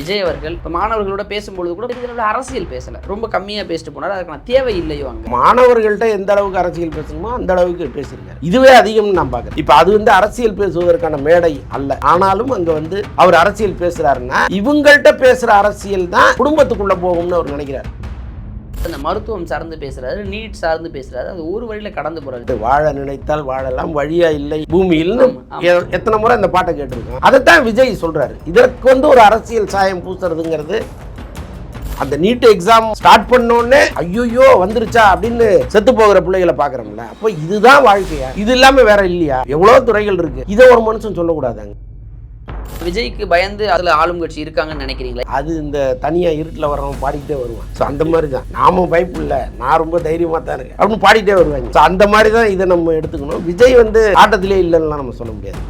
விஜய் அவர்கள் இப்போ மாணவர்களோட பேசும்பொழுது கூட இதனோட அரசியல் பேசல. ரொம்ப கம்மியாக பேசிட்டு போனார் அதுக்கான தேவை இல்லையோ அங்கே. மாணவர்கள்ட்ட எந்த அளவுக்கு அரசியல் பேசணுமோ அந்த அளவுக்கு பேசியிருக்காரு. இதுவே அதிகம்னு நான் பார்க்குறேன். இப்போ அது வந்து அரசியல் பேசுவதற்கான மேடை அல்ல. ஆனாலும் அங்க வந்து அவர் அரசியல் பேசுறாருன்னா இவங்கள்ட்ட பேசுற அரசியல் தான் குடும்பத்துக்குள்ள போகும்னு அவர் நினைக்கிறார். அந்த மருத்துவம் சார்ந்து பேசுறாரு நீட் சார்ந்து பேசுறாரு அது ஒரு வழியில கடந்து போறாரு. வாழ நினைத்தால் வாழலாம் வழியா இல்லை. எ- எத்தனை முறை இந்த பாட்டை கேட்டிருக்கோம். அதைத்தான் விஜய் சொல்றாரு. இதற்கு வந்து ஒரு அரசியல் சாயம் பூசுறதுங்கிறது அந்த நீட் எக்ஸாம் ஸ்டார்ட் பண்ணோடனே ஐயோ வந்துருச்சா அப்படின்னு செத்து போகிற பிள்ளைகளை பார்க்குறோம்ல. அப்போ இதுதான் வாழ்க்கையா? இது இல்லாம வேற இல்லையா? எவ்வளோ துறைகள் இருக்கு. இதை ஒரு மனுஷன் சொல்லக்கூடாதாங்க விஜய்க்கு பயந்து அதுல ஆளும் கட்சி இருக்காங்கன்னு நினைக்கிறீங்களா? அது இந்த தனியாக இருட்டில் வரவன் பாடிக்கிட்டே வருவான். ஸோ அந்த மாதிரி தான் நாமும் பயப்பு இல்லை நான் ரொம்ப தைரியமாக தான் இருக்கேன். அப்படின்னு பாடிக்கிட்டே வருவாங்க. ஸோ அந்த மாதிரி தான் இதை நம்ம எடுத்துக்கணும். விஜய் வந்து ஆட்டத்திலே இல்லைன்னா நம்ம சொல்ல முடியாது.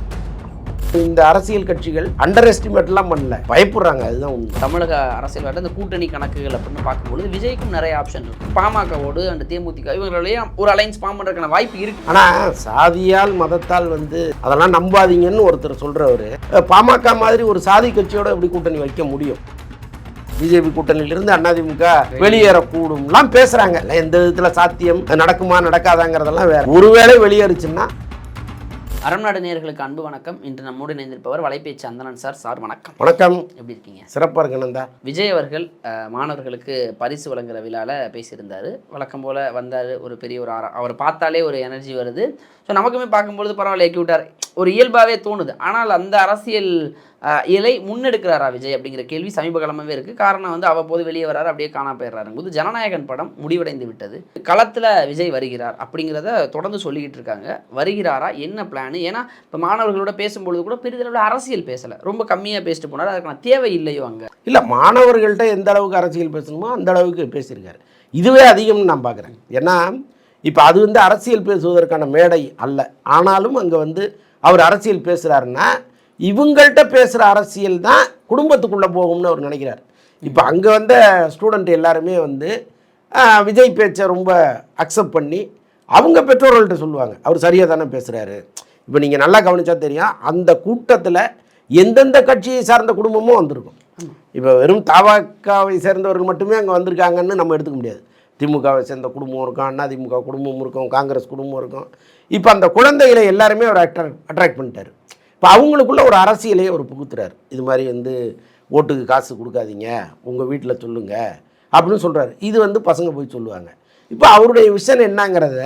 இந்த அரசியல் கட்சிகள் அண்டர் எஸ்டிமேட்லாம் பண்ணல. பயப்படுறாங்க அதுதான் தமிழக அரசியல் இந்த கூட்டணி கணக்குகள் அப்படின்னு பார்க்கும்பொழுது விஜய்க்கும் நிறைய ஆப்ஷன் இருக்கு. பாமகவோடு அந்த தேமுதிக இவங்களையும் ஒரு அலைன்ஸ் ஃபார்ம் பண்றதுக்கான வாய்ப்பு இருக்கு. ஆனால் சாதியால் மதத்தால் வந்து அதெல்லாம் நம்பாதீங்கன்னு ஒருத்தர் சொல்கிறவர் பாமக மாதிரி ஒரு சாதி கட்சியோட எப்படி கூட்டணி வைக்க முடியும்? பிஜேபி கூட்டணியிலிருந்து அதிமுக வெளியேறக்கூடும்லாம் பேசுறாங்க. எந்த விதத்துல சாத்தியம் நடக்குமா நடக்காதாங்கிறதெல்லாம் வேற. ஒருவேளை வெளியேறுச்சுன்னா அரண்நாடு நேயர்களுக்கு அன்பு வணக்கம். இன்று நம்மோடு இணைந்திருப்பவர் வலைபேச்சு அந்தனன் சார். சார் வணக்கம். வணக்கம். எப்படி இருக்கீங்க? சிறப்பாக இருக்கணும்தா விஜய் அவர்கள் மாணவர்களுக்கு பரிசு வழங்குற விழாவில் பேசியிருந்தார். வழக்கம் போல் வந்தார். ஒரு பெரிய ஒரு ஆரா அவர் பார்த்தாலே ஒரு எனர்ஜி வருது. ஸோ நமக்குமே பார்க்கும்பொழுது பரவாயில்ல கியூட்டார் ஒரு இயல்பாகவே தோணுது. ஆனால் அந்த அரசியல் இலை முன்னெடுக்கிறாரா விஜய் அப்படிங்கிற கேள்வி சமீப காலமாகவே இருக்குது காரணம் வந்து அவ்வப்போது வெளியே வராரு அப்படியே காணா போயிடுறாரு. போது ஜனநாயகன் படம் முடிவடைந்து விட்டது. களத்தில் விஜய் வருகிறார் அப்படிங்கிறத தொடர்ந்து சொல்லிக்கிட்டு இருக்காங்க. வருகிறாரா? என்ன பிளான் ஏன்னா இப்போ மாணவர்களோட பேசும்பொழுது கூட பெரிதளவில் அரசியல் பேசலை. ரொம்ப கம்மியாக பேசிட்டு போனார். அதுக்கான தேவை இல்லையோ அங்கே. இல்லை மாணவர்கள்ட்ட எந்த அளவுக்கு அரசியல் பேசணுமோ அந்த அளவுக்கு பேசியிருக்காரு. இதுவே அதிகம்னு நான் பார்க்குறேன் ஏன்னா இப்போ அது வந்து அரசியல் பேசுவதற்கான மேடை அல்ல. ஆனாலும் அங்கே வந்து அவர் அரசியல் பேசுகிறாருன்னா இவங்கள்ட்ட பேசுகிற அரசியல் தான் குடும்பத்துக்குள்ளே போகும்னு அவர் நினைக்கிறார். இப்போ அங்கே வந்த ஸ்டூடெண்ட் எல்லாருமே வந்து விஜய் பேச்சை ரொம்ப அக்செப்ட் பண்ணி அவங்க பெற்றோர்கள்ட்ட சொல்லுவாங்க. அவர் சரியாக தானே பேசுகிறாரு இப்போ நீங்கள் நல்லா கவனிச்சா தெரியும் அந்த கூட்டத்தில் எந்தெந்த கட்சியை சார்ந்த குடும்பமும் வந்திருக்கும். இப்போ வெறும் தாவாக்காவை சேர்ந்தவர்கள் மட்டுமே அங்கே வந்திருக்காங்கன்னு நம்ம எடுத்துக்க முடியாது. திமுகவை சேர்ந்த குடும்பம் இருக்கும் அண்ணா திமுக குடும்பம் இருக்கும் காங்கிரஸ் குடும்பம் இருக்கும். இப்போ அந்த குழந்தைகளை எல்லாருமே அவர் அட்ராக்ட் அட்ராக்ட் பண்ணிட்டார். இப்போ அவங்களுக்குள்ள ஒரு அரசியலையே அவர் புகுத்துறாரு. இது மாதிரி வந்து ஓட்டுக்கு காசு கொடுக்காதீங்க உங்கள் வீட்டில் சொல்லுங்க அப்படின்னு சொல்கிறாரு இது வந்து பசங்க போய் சொல்லுவாங்க. இப்போ அவருடைய விஷன் என்னங்கிறத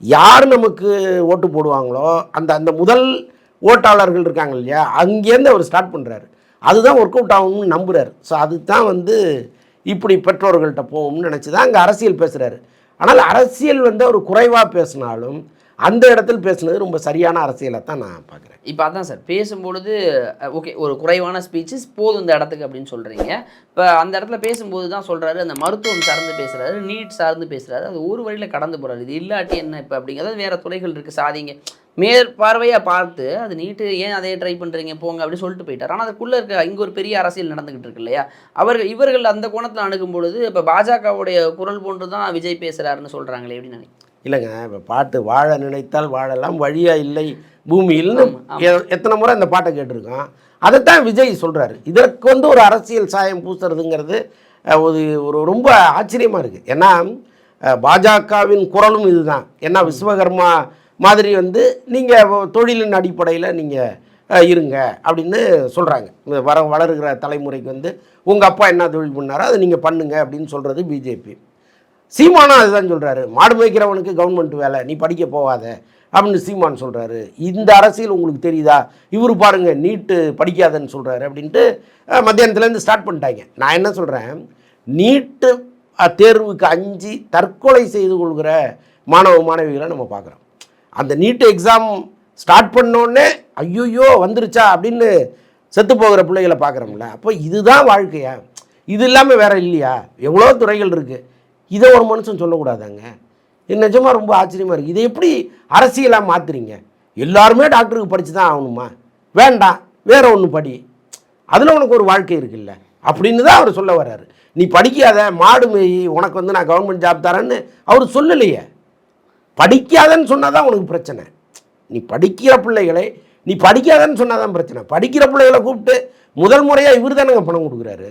யார் நமக்கு ஓட்டு போடுவாங்களோ அந்த அந்த முதல் ஓட்டாளர்கள் இருக்காங்க இல்லையா அங்கேருந்து அவர் ஸ்டார்ட் பண்ணுறாரு அதுதான் ஒர்க் அவுட் ஆகும்னு நம்புறாரு. ஸோ அதுதான் வந்து இப்படி பெற்றோர்கள்ட்ட போகும்னு நினச்சி தான் அங்கே அரசியல் பேசுகிறாரு ஆனால் அரசியல் வந்து அவர் குறைவாக பேசினாலும் அந்த இடத்தில் பேசுனது ரொம்ப சரியான அரசியலை தான் நான் பார்க்குறேன். இப்போ அதான் சார் பேசும்பொழுது ஓகே ஒரு குறைவான ஸ்பீச்சஸ் போதும் இந்த இடத்துக்கு அப்படின்னு சொல்கிறீங்க இப்போ அந்த இடத்துல பேசும்போது தான் சொல்கிறாரு அந்த மருத்துவம் சார்ந்து பேசுகிறாரு நீட் சார்ந்து பேசுகிறாரு அது ஒரு வழியில் கடந்து போகிறாரு இது இல்லாட்டி என்ன இப்போ அப்படிங்கிறது வேறு துறைகள் இருக்குது சாதிங்க. மேற்பார்வையாக பார்த்து அது நீட்டு ஏன் அதே ட்ரை பண்ணுறீங்க போங்க அப்படின்னு சொல்லிட்டு போயிட்டார். ஆனால் அதுக்குள்ளே இருக்க இங்கே ஒரு பெரிய அரசியல் நடந்துகிட்டு இருக்கு இல்லையா? அவர்கள் இவர்கள் அந்த கோணத்தில் அணுகும் பொழுது இப்போ பாஜகவுடைய குரல் போன்று தான் விஜய் பேசுகிறாருன்னு சொல்கிறாங்களே எப்படி நினைக்கிறேன். இல்லைங்க இப்போ பாட்டு வாழ நினைத்தால் வாழலாம் வழியா இல்லை பூமியில்னு எத்தனை முறை இந்த பாட்டை கேட்டிருக்கோம் அதைத்தான் விஜய் சொல்கிறாரு இதற்கு வந்து ஒரு அரசியல் சாயம் பூசுறதுங்கிறது ஒரு ஒரு ரொம்ப ஆச்சரியமாக இருக்குது ஏன்னா பாஜகவின் குரலும் இதுதான். ஏன்னா விஸ்வகர்மா மாதிரி வந்து நீங்கள் தொழிலின் அடிப்படையில் நீங்கள் இருங்க அப்படின்னு சொல்கிறாங்க வர வளருகிற தலைமுறைக்கு வந்து உங்கள் அப்பா என்ன தொழில் பண்ணாரோ அதை நீங்கள் பண்ணுங்க அப்படின்னு சொல்கிறது பிஜேபி. சீமானா அதுதான் சொல்கிறாரு மாடு மேய்க்கிறவனுக்கு கவர்மெண்ட் வேலை நீ படிக்க போகாத அப்படின்னு சீமான் சொல்கிறாரு இந்த அரசியல் உங்களுக்கு தெரியுதா? இவர் பாருங்கள் நீட்டு படிக்காதன்னு சொல்கிறாரு அப்படின்ட்டு மத்தியானத்துலேருந்து ஸ்டார்ட் பண்ணிட்டாங்க. நான் என்ன சொல்கிறேன் நீட்டு தேர்வுக்கு அஞ்சு தற்கொலை செய்து கொள்கிற மாணவ மாணவிகளை நம்ம பார்க்குறோம். அந்த நீட் எக்ஸாம் ஸ்டார்ட் பண்ணோடனே ஐயோயோ வந்துருச்சா அப்படின்னு செத்து போகிற பிள்ளைகளை பார்க்குறோம்ல. அப்போ இதுதான் வாழ்க்கையா? இது இல்லாமல் வேற இல்லையா? எவ்வளோ துறைகள் இருக்குது இதை ஒரு மனுஷன் சொல்லக்கூடாதாங்க. இது நிஜமாக ரொம்ப ஆச்சரியமாக இருக்குது இதை எப்படி அரசியலாக மாற்றுறீங்க எல்லாருமே டாக்டருக்கு படித்து தான் ஆகணுமா? வேண்டாம். வேற ஒன்று படி. அதில் உனக்கு ஒரு வாழ்க்கை இருக்குல்ல. அப்படின்னு தான் அவர் சொல்ல வர்றாரு. நீ படிக்காத மாடு மேய் உனக்கு வந்து நான் கவர்மெண்ட் ஜாப் தரேன்னு அவர் சொல்லலையே. படிக்காதன்னு சொன்னால் தான் உனக்கு பிரச்சனை. நீ படிக்கிற பிள்ளைகளை நீ படிக்காதன்னு சொன்னாதான் பிரச்சனை. படிக்கிற பிள்ளைகளை கூப்பிட்டு முதல் முறையாக இவர் தானேங்க பணம் கொடுக்குறாரு.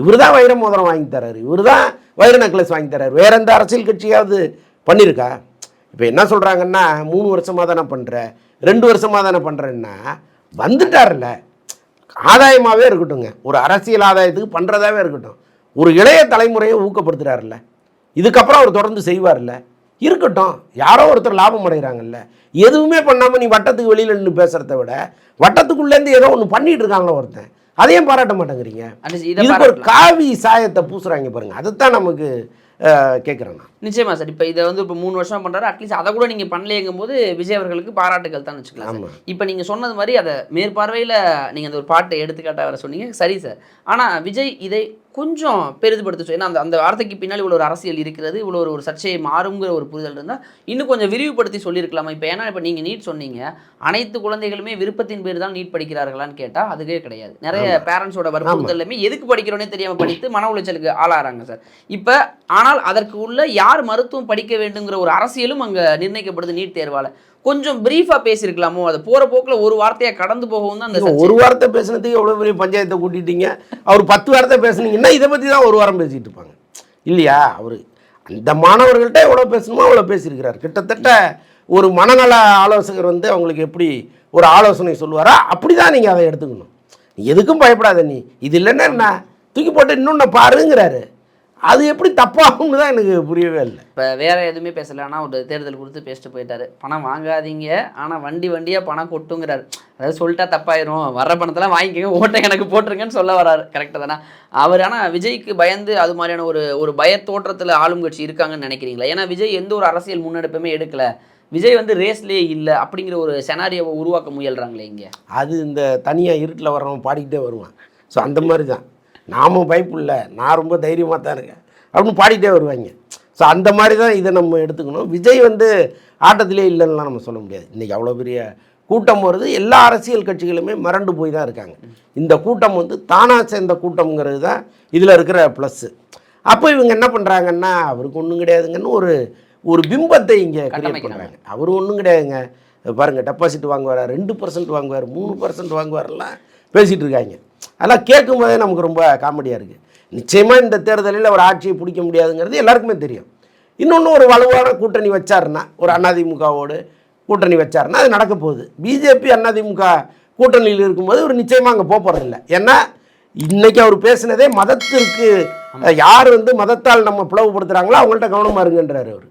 இவர் தான் வைர மோதிரம் வாங்கி தர்றாரு. இவர் தான் வைர நெக்லஸ் வாங்கி தராரு. வேற எந்த அரசியல் கட்சியாவது பண்ணியிருக்கா இப்போ என்ன சொல்கிறாங்கன்னா மூணு வருஷமாக தானே பண்ணுற ரெண்டு வருஷமாக தானே பண்ணுறேன்னா வந்துட்டார்ல ஆதாயமாகவே இருக்கட்டுங்க ஒரு அரசியல் ஆதாயத்துக்கு பண்ணுறதாவே இருக்கட்டும். ஒரு இளைய தலைமுறையை ஊக்கப்படுத்துகிறாருல்ல இதுக்கப்புறம் அவர் தொடர்ந்து செய்வார்ல இருக்கட்டும். யாரோ ஒருத்தர் லாபம் அடைகிறாங்கல்ல. எதுவுமே பண்ணாமல் நீ வட்டத்துக்கு வெளியில் நின்று பேசுகிறத விட வட்டத்துக்குள்ளேருந்து ஏதோ ஒன்று பண்ணிகிட்டு இருக்காங்களோ ஒருத்தன். அதையும் பாராட்ட மாட்டேங்கிறீங்க. இதுக்கு ஒரு. காவி சாயத்தை பூசுறாங்க பாருங்க. அதைத்தான் நமக்கு கேட்குறேன் நான். நிச்சயமா சார். இப்போ இதை வந்து இப்போ மூணு வருஷம் பண்றாரு. அட்லீஸ்ட் அதை கூட நீங்க பண்ணலையங்கும் போது விஜய் அவர்களுக்கு பாராட்டுகள் தான் வச்சுக்கலாம் இப்போ நீங்க சொன்னது மாதிரி அதை மேற்பார்வையில நீங்க அந்த ஒரு பாட்டை எடுத்துக்காட்டா வர சொன்னீங்க. சரி சார். ஆனா விஜய் இதை கொஞ்சம் பெரிதுபடுத்த ஏன்னா அந்த அந்த வார்த்தைக்கு பின்னாடி இவ்வளோ ஒரு அரசியல் இருக்கிறது இவ்வளோ ஒரு சர்ச்சையை மாறுங்கிற ஒரு புரிதல் இருந்தால் இன்னும் கொஞ்சம் விரிவுபடுத்தி சொல்லியிருக்கலாமா? இப்போ ஏன்னா இப்போ நீங்கள் நீட் சொன்னீங்க. அனைத்து குழந்தைகளுமே விருப்பத்தின் பேர் தான் நீட் படிக்கிறார்களான்னு கேட்டால் அதுவே கிடையாது. நிறைய பேரண்ட்ஸோட வற்புறுத்தலுமே எதுக்கு படிக்கிறோன்னே தெரியாமல் படித்து மன உளைச்சலுக்கு ஆளாகிறாங்க சார். இப்போ ஆனால் அதற்கு உள்ள யார் மருத்துவம் படிக்க வேண்டுங்கிற ஒரு அரசியலும் அங்கே நிர்ணயிக்கப்படுது நீட் தேர்வால். கொஞ்சம் பிரீஃபாக பேசியிருக்கலாமோ அது போகிற போக்கில் ஒரு வார்த்தையை கடந்து போகவும் தான் அந்த. ஒரு வாரத்தை பேசுனதுக்கு எவ்வளோ பெரிய பஞ்சாயத்தை கூட்டிட்டீங்க? அவர் பத்து வாரத்தை பேசுனீங்கன்னா இதை பற்றி தான் ஒரு வாரம் பேசிட்டு இருப்பாங்க. இல்லையா? அவர் அந்த மாணவர்கள்ட்ட எவ்வளோ பேசணுமோ அவ்வளோ பேசியிருக்கிறார். கிட்டத்தட்ட ஒரு மனநல ஆலோசகர் வந்து அவங்களுக்கு எப்படி ஒரு ஆலோசனை சொல்லுவாரோ அப்படி தான் நீங்கள் அதை எடுத்துக்கணும். நீ எதுக்கும் பயப்படாத நீ. இது இல்லைன்னா என்ன? தூக்கி போட்டு இன்னொன்று பாருங்கிறாரு. அது எப்படி தப்பாகும்னு தான் எனக்கு புரியவே இல்லை. இப்போ வேற எதுவுமே பேசல. ஆனால் ஒரு தேர்தல் கொடுத்து பேசிட்டு போயிட்டாரு. பணம் வாங்காதீங்க. ஆனால் வண்டி வண்டியாக பணம் கொட்டுங்கிறாரு. அதாவது சொல்லிட்டா தப்பாயிரும். வர்ற பணத்தெல்லாம் வாங்கிக்கங்க. ஓட்டை எனக்கு போட்டுருங்கன்னு சொல்ல வராரு. கரெக்டாக தானே? அவர் ஆனால் விஜய்க்கு பயந்து அது மாதிரியான ஒரு ஒரு பயத்தோற்றத்தில் ஆளும் கட்சி இருக்காங்கன்னு நினைக்கிறீங்களா? ஏன்னா விஜய் எந்த ஒரு அரசியல் முன்னெடுப்புமே எடுக்கல. விஜய் வந்து ரேஸ்லேயே இல்லை அப்படிங்கிற ஒரு செனாரியோவை உருவாக்க முயல்றாங்களே இங்கே. அது இந்த தனியாக இருட்டில் வர்றவன் பாடிக்கிட்டே வருவான். ஸோ அந்த மாதிரி தான். நாமும் பயப்புள்ள நான் ரொம்ப தைரியமாக தான் இருக்கேன். அப்படின்னு பாடிக்கிட்டே வருவாங்க. ஸோ அந்த மாதிரி தான் இதை நம்ம எடுத்துக்கணும். விஜய் வந்து ஆட்டத்திலே இல்லைன்னுலாம் நம்ம சொல்ல முடியாது. இன்றைக்கி அவ்வளோ பெரிய கூட்டம் வருது. எல்லா அரசியல் கட்சிகளுமே மிரண்டு போய் தான் இருக்காங்க. இந்த கூட்டம் வந்து தானாக சேர்ந்த கூட்டம்ங்கிறது தான் இதில் இருக்கிற ப்ளஸ்ஸு அப்போ இவங்க என்ன பண்ணுறாங்கன்னா அவருக்கு ஒன்றும் கிடையாதுங்கன்னு ஒரு ஒரு பிம்பத்தை இங்கே கிரியேட். பண்ணுறாங்க அவர் ஒன்றும் கிடையாதுங்க. பாருங்கள் டெபாசிட் வாங்குவார் ரெண்டு பர்சன்ட் வாங்குவார் மூணு பர்சன்ட் வாங்குவார்லாம் பேசிகிட்டு இருக்காங்க. அதெல்லாம் கேட்கும் போதே நமக்கு ரொம்ப காமெடியாக இருக்குது நிச்சயமாக இந்த தேர்தலில் அவர் ஆட்சியை பிடிக்க முடியாதுங்கிறது எல்லாருக்குமே தெரியும். இன்னொன்று ஒரு வலுவான கூட்டணி வச்சாருன்னா ஒரு அதிமுகவோடு கூட்டணி வச்சாருன்னா அது நடக்க போகுது. பிஜேபி அதிமுக கூட்டணியில் இருக்கும்போது ஒரு நிச்சயமாக அங்கே போக போகிறதில்ல ஏன்னா இன்னைக்கு அவர் பேசினதே மதத்திற்கு யார் வந்து மதத்தால் நம்ம பிளவுபடுத்துகிறாங்களோ அவங்கள்ட்ட கவனமாக இருங்கன்றார் அவர்.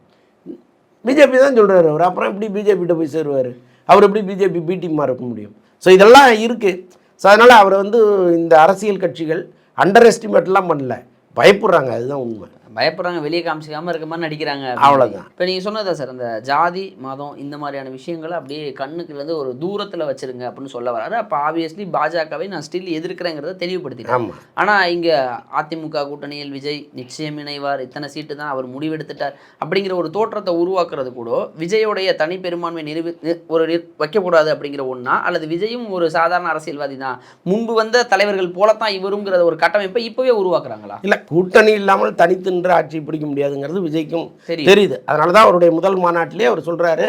பிஜேபி தான் சொல்கிறாரு அவர். அப்புறம் எப்படி பிஜேபிகிட்ட போய் சேருவார்? அவர் எப்படி பிஜேபி பி டீமாக இருக்க முடியும்? ஸோ இதெல்லாம் இருக்குது ஸோ அதனால் அவரை வந்து இந்த அரசியல் கட்சிகள் அண்டர் எஸ்டிமேட்லாம் பண்ணல. பயப்படுறாங்க அதுதான் உண்மை. பயப்படுறாங்க வெளியே காமிச்சிக்காம இருக்க மாதிரி நடிக்கிறாங்க அவ்வளவுதான். இப்போ நீங்கள் சொன்னதா சார் அந்த ஜாதி மதம் இந்த மாதிரியான விஷயங்களை அப்படியே கண்ணுக்கு வந்து ஒரு தூரத்தில் வச்சிருங்க அப்படின்னு சொல்ல வராரு. அப்போ ஆப்வியஸ்லி பாஜகவை நான் ஸ்டில் எதிர்க்கிறேங்கிறத தெளிவுபடுத்திட்டேன். ஆனால் இங்கே அதிமுக கூட்டணியில் விஜய் நிச்சயம் இணைவார் இத்தனை சீட்டு தான் அவர் முடிவெடுத்துட்டார் அப்படிங்கிற ஒரு தோற்றத்தை உருவாக்குறது கூட விஜயோடைய தனி பெரும்பான்மை நிரூபி ஒரு வைக்கக்கூடாது அப்படிங்கிற ஒன்றா அல்லது விஜயும் ஒரு சாதாரண அரசியல்வாதி தான் முன்பு வந்த தலைவர்கள் போலத்தான் இவருங்கிற ஒரு கட்டமைப்பை இப்போவே உருவாக்குறாங்களா? இல்லை கூட்டணி இல்லாமல் தனித்தின்ற ஆட்சி பிடிக்க முடியாதுங்கிறது விஜய்க்கும். தெரியுது. அதனால தான் அவருடைய முதல் மாநாட்டிலே அவர் சொல்கிறாரு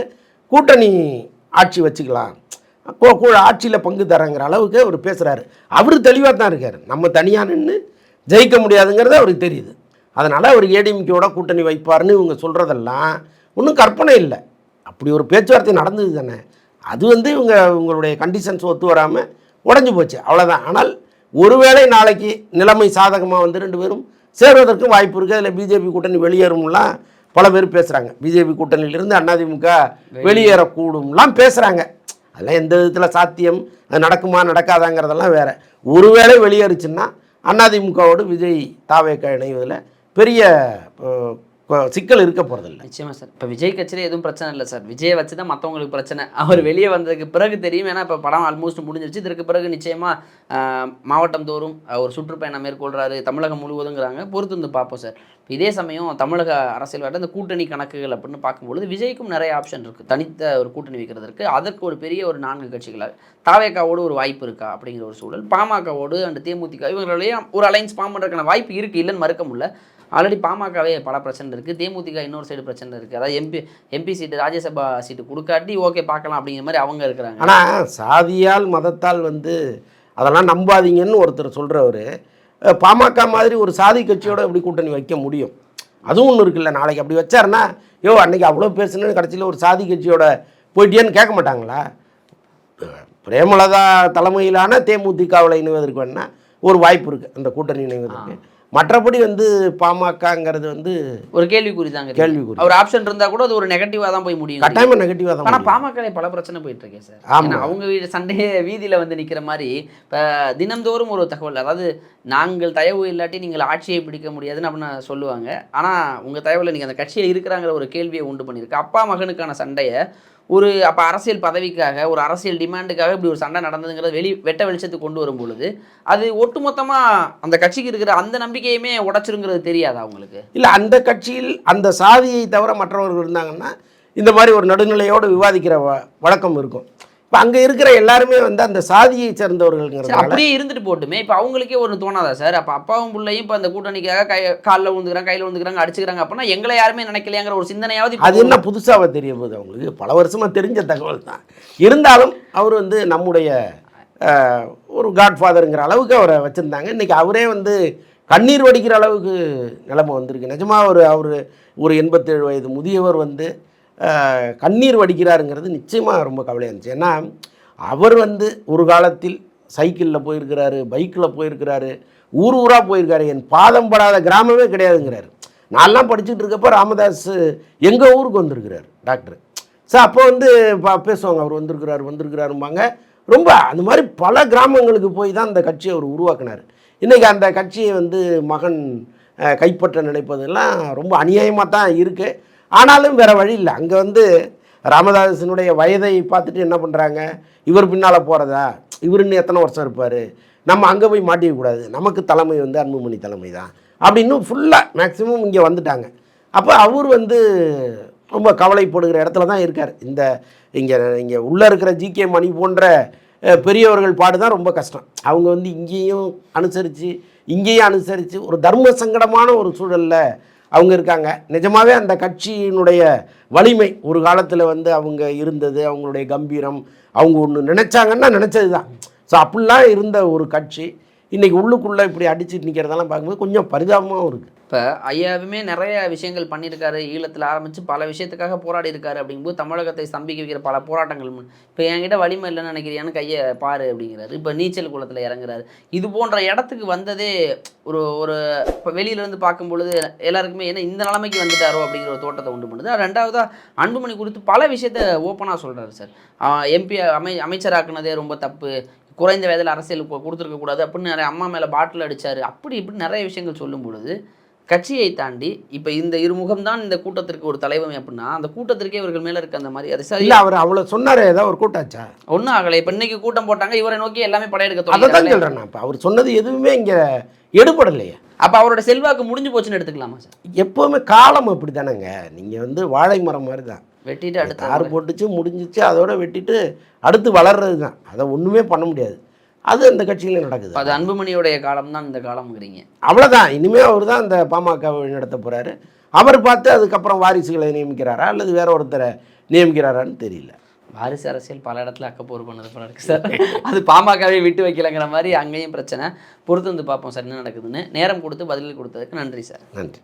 கூட்டணி ஆட்சி வச்சுக்கலாம். ஆட்சியில் பங்கு தரங்கிற அளவுக்கு அவர் பேசுகிறாரு அவர் தெளிவாக தான் இருக்கார். நம்ம தனியாக நின்று ஜெயிக்க முடியாதுங்கிறது அவருக்கு தெரியுது. அதனால் அவர் ஏடிஎம்கேவோட கூட்டணி வைப்பார்னு இவங்க சொல்கிறதெல்லாம் ஒன்றும் கற்பனை இல்லை. அப்படி ஒரு பேச்சுவார்த்தை நடந்தது தானே. அது வந்து இவங்க உங்களுடைய கண்டிஷன்ஸ் ஒத்து வராமல் உடஞ்சி போச்சு. அவ்வளோதான் ஆனால் ஒருவேளை நாளைக்கு நிலைமை சாதகமாக வந்து ரெண்டு பேரும் சேர்வதற்கும் வாய்ப்பு இருக்குது அதில் பிஜேபி கூட்டணி வெளியேறும்லாம் பல பேர் பேசுகிறாங்க பிஜேபி கூட்டணியிலிருந்து அதிமுக வெளியேறக்கூடும்லாம் பேசுகிறாங்க அதெல்லாம் எந்த விதத்தில் சாத்தியம்? அது நடக்குமா நடக்காதாங்கிறதெல்லாம் வேற. ஒருவேளை வெளியேறுச்சுன்னா அதிமுகவோடு விஜய் தாவேக்கா இணைவதில் பெரிய சிக்கல் இருக்க போகிறதில்ல நிச்சயமா சார். இப்போ விஜய் கட்சியில் எதுவும் பிரச்சனை இல்லை சார். விஜயை வச்சு தான் மற்றவங்களுக்கு பிரச்சனை. அவர் வெளியே வந்ததுக்கு பிறகு தெரியும். ஏன்னா இப்போ படம் ஆல்மோஸ்ட் முடிஞ்சிருச்சு. இதற்கு பிறகு நிச்சயமாக மாவட்டம் தோறும் ஒரு சுற்றுப்பயணம் மேற்கொள்கிறாரு தமிழகம் முழுவதுங்கிறாங்க. பொறுத்து வந்து பார்ப்போம் சார். இதே சமயம் தமிழக அரசியல்வாட்ட இந்த கூட்டணி கணக்குகள் அப்படின்னு பார்க்கும்பொழுது விஜய்க்கும் நிறைய ஆப்ஷன் இருக்குது தனித்த ஒரு கூட்டணி வைக்கிறதுக்கு அதற்கு ஒரு பெரிய ஒரு நான்கு கட்சிகளாக தாவேக்காவோடு ஒரு வாய்ப்பு இருக்கா அப்படிங்கிற ஒரு சூழல் பாமகவோடு அண்ட் தேமுதிக இவங்களையும் ஒரு அலைன்ஸ் ஃபார்ம் பண்ணுறதுக்கான வாய்ப்பு இருக்குது இல்லைன்னு மறுக்க முடியல. ஆல்ரெடி பாமகவே பல பிரச்சனை இருக்குது தேமுதிக இன்னொரு சைடு பிரச்சனை இருக்குது அதாவது MP MP seat Rajya Sabha seat கொடுக்காட்டி okay பார்க்கலாம் அப்படிங்கிற மாதிரி அவங்க இருக்கிறாங்க. ஆனால் சாதியால் மதத்தால் வந்து அதெல்லாம் நம்பாதீங்கன்னு ஒருத்தர் சொல்கிறவர் பாமக மாதிரி ஒரு சாதி கட்சியோட எப்படி கூட்டணி வைக்க முடியும்? அதுவும் ஒன்று இருக்குல்ல நாளைக்கு அப்படி வச்சாருன்னா யோ அன்னைக்கு அவ்வளோ பேசுனேன்னு கடைசியில் ஒரு சாதி கட்சியோட போயிட்டியேன்னு கேட்க மாட்டாங்களா? பிரேமலதா தலைமையிலான தேமுதிகவில் இணைவதற்கு வேணால் ஒரு வாய்ப்பு இருக்குது அந்த கூட்டணி இணைவதற்கு. மற்றபடி வந்து பாமகங்கிறது வந்து ஒரு கேள்விக்குறி தாங்க கேள்விக்குறி. ஒரு ஆப்ஷன் இருந்தா கூட அது ஒரு நெகட்டிவா தான் போய் முடியும் கட்டாயமாக நெகட்டிவாக தான் ஆனா முடியும். பாமக பல பிரச்சனை போயிட்டு இருக்கேன் சார். ஏன்னா அவங்க வீடு சண்டையே வீதியில வந்து நிக்கிற மாதிரி இப்ப தினம்தோறும் ஒரு தகவல் அதாவது நாங்கள் தயவு இல்லாட்டி நீங்கள் ஆட்சியை பிடிக்க முடியாதுன்னு அப்படின்னு சொல்லுவாங்க ஆனா உங்க தயவுல நீங்க அந்த கட்சியில் இருக்கிறாங்கிற ஒரு கேள்வியை உண்டு பண்ணியிருக்கு அப்பா மகனுக்கான சண்டையை ஒரு அப்போ அரசியல் பதவிக்காக ஒரு அரசியல் டிமாண்டுக்காக இப்படி ஒரு சண்டை நடந்ததுங்கிறது வெளி வெட்ட வெளிச்சத்துக்கு கொண்டு வரும் பொழுது அது ஒட்டுமொத்தமாக அந்த கட்சிக்கு இருக்கிற அந்த நம்பிக்கையுமே உடைச்சிருங்கிறது தெரியாதா அவங்களுக்கு இல்லை அந்த கட்சியில் அந்த சாதியை தவிர மற்றவர்கள் இருந்தாங்கன்னா இந்த மாதிரி ஒரு நடுநிலையோடு விவாதிக்கிற வ வழக்கம் இருக்கும். இப்போ அங்கே இருக்கிற எல்லாருமே வந்து அந்த சாதியை சரி சேர்ந்தவர்கள்ங்கிறதுனால அப்படியே இருந்துட்டு போட்டுமே. இப்போ அவங்களுக்கே ஒன்று தோணாதா சார்? அப்போ அப்பாவும் பிள்ளையும் இப்போ அந்த கூட்டணிக்காக கை காலில் விழுந்துக்கிறாங்க கையில் விழுந்துக்கிறாங்க அடிச்சுக்கிறாங்க அப்படின்னா எங்களை யாருமே நினைக்கலையாங்கிற ஒரு சிந்தனையாவது அது என்ன புதுசாக தெரிய போகுது அவங்களுக்கு? பல வருஷமாக தெரிஞ்ச தகவல் தான். இருந்தாலும் அவர் வந்து நம்முடைய ஒரு காட்ஃபாதருங்கிற அளவுக்கு அவரை வச்சுருந்தாங்க. இன்றைக்கி அவரே வந்து கண்ணீர் வடிக்கிற அளவுக்கு நிலைமை வந்திருக்கு. நிஜமாக ஒரு அவர் ஒரு எண்பத்தேழு வயது முதியவர் வந்து கண்ணீர் வடிக்கிறாருங்கிறது நிச்சயமாக ரொம்ப கவலையாக இருந்துச்சு. ஏன்னா அவர் வந்து ஒரு காலத்தில் சைக்கிளில் போயிருக்கிறாரு பைக்கில் போயிருக்கிறாரு ஊர் ஊராக போயிருக்காரு. என் பாதம் படாத கிராமமே கிடையாதுங்கிறாரு. நான்லாம் படிச்சுட்டு இருக்கப்போ ராமதாஸ் எங்கள் ஊருக்கு வந்திருக்கிறார் டாக்டர். சார் அப்போ வந்து பா- பேசுவாங்க அவர் வந்திருக்கிறார் வந்திருக்கிறாரும்பாங்க. ரொம்ப அந்த மாதிரி பல கிராமங்களுக்கு போய் தான் அந்த கட்சியை அவர் உருவாக்குனார். இன்றைக்கி அந்த கட்சியை வந்து மகன் கைப்பற்ற நினைப்பதெல்லாம் ரொம்ப அநியாயமாக தான் இருக்குது ஆனாலும் வேறு வழி இல்லை. அங்கே வந்து ராமதாசனுடைய வயதை பார்த்துட்டு என்ன பண்ணுறாங்க இவர் பின்னால் போகிறதா இவர் இன்னும் எத்தனை வருஷம் இருப்பார்? நம்ம அங்கே போய் மாட்டிக்கக்கூடாது நமக்கு தலைமை வந்து அன்புமணி தலைமை தான். அப்படின்னு ஃபுல்லாக மேக்ஸிமம் இங்கே வந்துட்டாங்க. அப்போ அவர் வந்து ரொம்ப கவலைப்படுகிற இடத்துல தான் இருக்கார். இந்த இங்கே இங்கே உள்ளே இருக்கிற ஜிகே மணி போன்ற பெரியவர்கள் பாடு தான் ரொம்ப கஷ்டம். அவங்க வந்து இங்கேயும் அனுசரித்து இங்கேயும் அனுசரித்து ஒரு தர்ம சங்கடமான ஒரு சூழலில் அவங்க இருக்காங்க. நிஜமாவே அந்த கட்சியினுடைய வலிமை ஒரு காலத்தில் வந்து அவங்க இருந்தது அவங்களுடைய கம்பீரம் அவங்க ஒன்று நினச்சாங்கன்னா நினச்சது தான் ஸோ அப்படிலாம் இருந்த ஒரு கட்சி இன்றைக்கி உள்ளுக்குள்ளே இப்படி அடிச்சுட்டு நிற்கிறதெல்லாம் பார்க்கும்போது கொஞ்சம் பரிதாபமாகவும் இருக்குது இப்போ ஐயாவுமே நிறைய விஷயங்கள் பண்ணியிருக்காரு. ஈழத்தில் ஆரம்பித்து பல விஷயத்துக்காக போராடி இருக்காரு அப்படிங்கும்போது தமிழகத்தை ஸ்தம்பிக்க வைக்கிற பல போராட்டங்கள் இப்போ என்கிட்ட வலிமை இல்லைன்னு நினைக்கிறியான்னு கையை பாரு அப்படிங்கிறாரு. இப்போ நீச்சல் குளத்தில் இறங்குறாரு. இது போன்ற இடத்துக்கு வந்ததே ஒரு ஒரு இப்போ வெளியிலேருந்து பார்க்கும்பொழுது எல்லாருக்குமே என்ன இந்த நிலைமைக்கு வந்துட்டாரோ அப்படிங்கிற ஒரு தோட்டத்தை உண்டு பண்ணுது. ரெண்டாவதாக அன்புமணி குறித்து பல விஷயத்த ஓப்பனாக சொல்கிறாரு சார். எம்பி அமை அமைச்சராக்குனதே ரொம்ப தப்பு. குறைந்த வயதில் அரசியல் கொடுத்துருக்க கூடாது அப்படின்னு நிறைய அம்மா மேலே பாட்டில் அடிச்சாரு. அப்படி இப்படி நிறைய விஷயங்கள் சொல்லும் பொழுது கட்சியை தாண்டி இப்போ இந்த இருமுகம் தான் இந்த கூட்டத்திற்கு ஒரு தலைவன் அப்படின்னா அந்த கூட்டத்திற்கே இவர்கள் மேல இருக்க அந்த மாதிரி அது சரி அவர் அவ்வளோ சொன்னார் ஏதாவது ஒரு கூட்டாச்சா? ஒன்றும் ஆகலை. இப்போ இன்னைக்கு கூட்டம் போட்டாங்க இவரை நோக்கி எல்லாமே படையெடுக்க அதை தான் சொல்கிறேன் நான் இப்போ. அவர் சொன்னது எதுவுமே இங்கே எடுபடலையே. அப்போ அவரோட செல்வாக்கு முடிஞ்சு போச்சுன்னு எடுத்துக்கலாமா சார்? எப்போவுமே காலம் அப்படி தானேங்க நீங்கள் வந்து வாழை மரம் மாதிரி தான் வெட்டிட்டு அடுத்த தார் போட்டுச்சு முடிஞ்சிச்சு அதோட வெட்டிட்டு அடுத்து வளர்றது தான் அதை ஒன்றுமே பண்ண முடியாது. அது அந்த கட்சியில நடக்குது. அது அன்புமணியோடைய காலம் தான் இந்த காலம்ங்கிறீங்க. அவ்வளோதான் இனிமேல் அவர் தான் அந்த பாமக நடத்த போகிறாரு அவர் பார்த்து அதுக்கப்புறம் வாரிசுகளை நியமிக்கிறாரா அல்லது வேற ஒருத்தரை நியமிக்கிறாரான்னு தெரியல. வாரிசு அரசியல் பல இடத்துல அக்கப்போர் பண்ணது போல இருக்கு சார். அது பாமகவே விட்டு வைக்கலங்கிற மாதிரி அங்கேயும் பிரச்சனை. பொறுத்து வந்து பார்ப்போம் சார் என்ன நடக்குதுன்னு. நேரம் கொடுத்து பதில் கொடுத்ததுக்கு நன்றி சார். நன்றி.